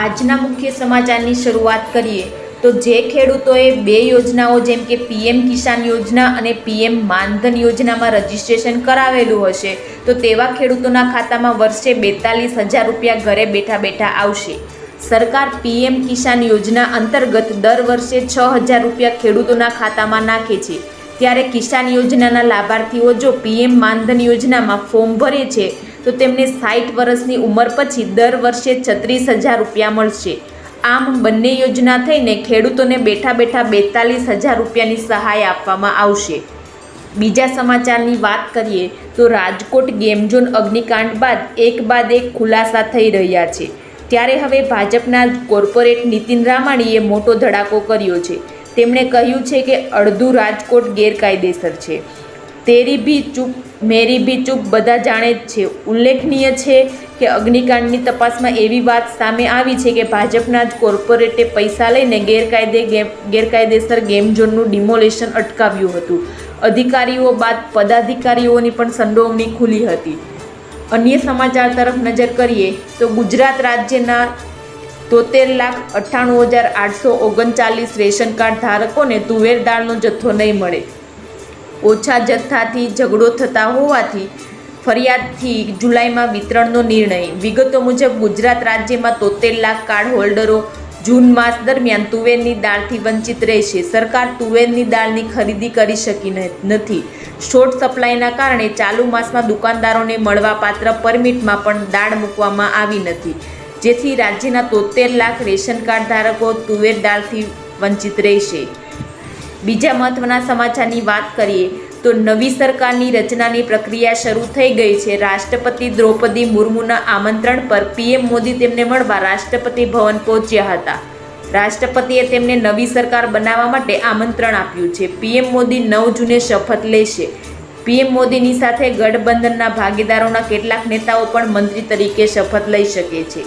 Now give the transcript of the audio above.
આજના મુખ્ય સમાચારની શરૂઆત કરીએ. તો જે ખેડૂતોએ બે યોજનાઓ જેમ કે પીએમ કિસાન યોજના અને પીએમ માનધન યોજનામાં રજીસ્ટ્રેશન કરાવેલું હશે, તો તેવા ખેડૂતોના ખાતામાં વર્ષે બેતાલીસ હજાર રૂપિયા ઘરે બેઠા બેઠા આવશે. સરકાર પીએમ કિસાન યોજના અંતર્ગત દર વર્ષે છ હજાર રૂપિયા ખેડૂતોના ખાતામાં નાખે છે. ત્યારે કિસાન યોજનાના લાભાર્થીઓ જો પીએમ માનધન યોજનામાં ફોર્મ ભરે છે તો તેમને સાઠ વર્ષની ઉંમર પછી દર વર્ષે છત્રીસ હજાર રૂપિયા મળશે. આમ બંને યોજના થઈને ખેડૂતોને બેઠા બેઠા બેતાલીસ હજાર રૂપિયાની સહાય આપવામાં આવશે. બીજા સમાચારની વાત કરીએ તો રાજકોટ ગેમઝોન અગ્નિકાંડ બાદ એક બાદ એક ખુલાસા થઈ રહ્યા છે. ત્યારે હવે ભાજપના કોર્પોરેટ નીતિન રામાણીએ મોટો ધડાકો કર્યો છે. તેમણે કહ્યું છે કે અડધું રાજકોટ ગેરકાયદેસર છે. તેરી ભી ચૂપ મેરી ભી ચૂપ બધા જાણે જ છે. ઉલ્લેખનીય છે કે અગ્નિકાંડની તપાસમાં એવી વાત સામે આવી છે કે ભાજપના જ કોર્પોરેટે પૈસા લઈને ગેરકાયદે ગેરકાયદેસર ગેમ ઝોનનું ડિમોલેશન અટકાવ્યું હતું. અધિકારીઓ બાદ પદાધિકારીઓની પણ સંડોવણી ખુલી હતી. અન્ય સમાચાર તરફ નજર કરીએ તો ગુજરાત રાજ્યના તોતેર લાખ અઠ્ઠાણું હજાર આઠસો ઓગણચાલીસ રેશન કાર્ડ ધારકોને તુવેર દાળનો જથ્થો નહીં મળે. ઓછા જથ્થાથી ઝઘડો થતા હોવાથી ફરિયાદથી જુલાઈમાં વિતરણનો નિર્ણય. વિગતો મુજબ, ગુજરાત રાજ્યમાં તોતેર લાખ કાર્ડ હોલ્ડરો જૂન માસ દરમિયાન તુવેરની દાળથી વંચિત રહેશે. સરકાર તુવેરની દાળની ખરીદી કરી શકી નથી. શોર્ટ સપ્લાયના કારણે ચાલુ માસમાં દુકાનદારોને મળવાપાત્ર પરમિટમાં પણ દાળ મૂકવામાં આવી નથી. જેથી રાજ્યના તોતેર લાખ રેશન કાર્ડ ધારકો તુવેર દાળથી વંચિત રહેશે. બીજા મહત્વના સમાચારની વાત કરીએ, તો નવી સરકારની રચનાની પ્રક્રિયા શરૂ થઈ ગઈ છે. રાષ્ટ્રપતિ દ્રૌપદી મુર્મુના આમંત્રણ પર પીએમ મોદી તેમને મળવા રાષ્ટ્રપતિ ભવન પહોંચ્યા હતા. રાષ્ટ્રપતિએ તેમને નવી સરકાર બનાવવા માટે આમંત્રણ આપ્યું છે. પીએમ મોદી નવ જૂને શપથ લેશે. પીએમ મોદીની સાથે ગઠબંધનના ભાગીદારોના કેટલાક નેતાઓ પણ મંત્રી તરીકે શપથ લઈ શકે છે.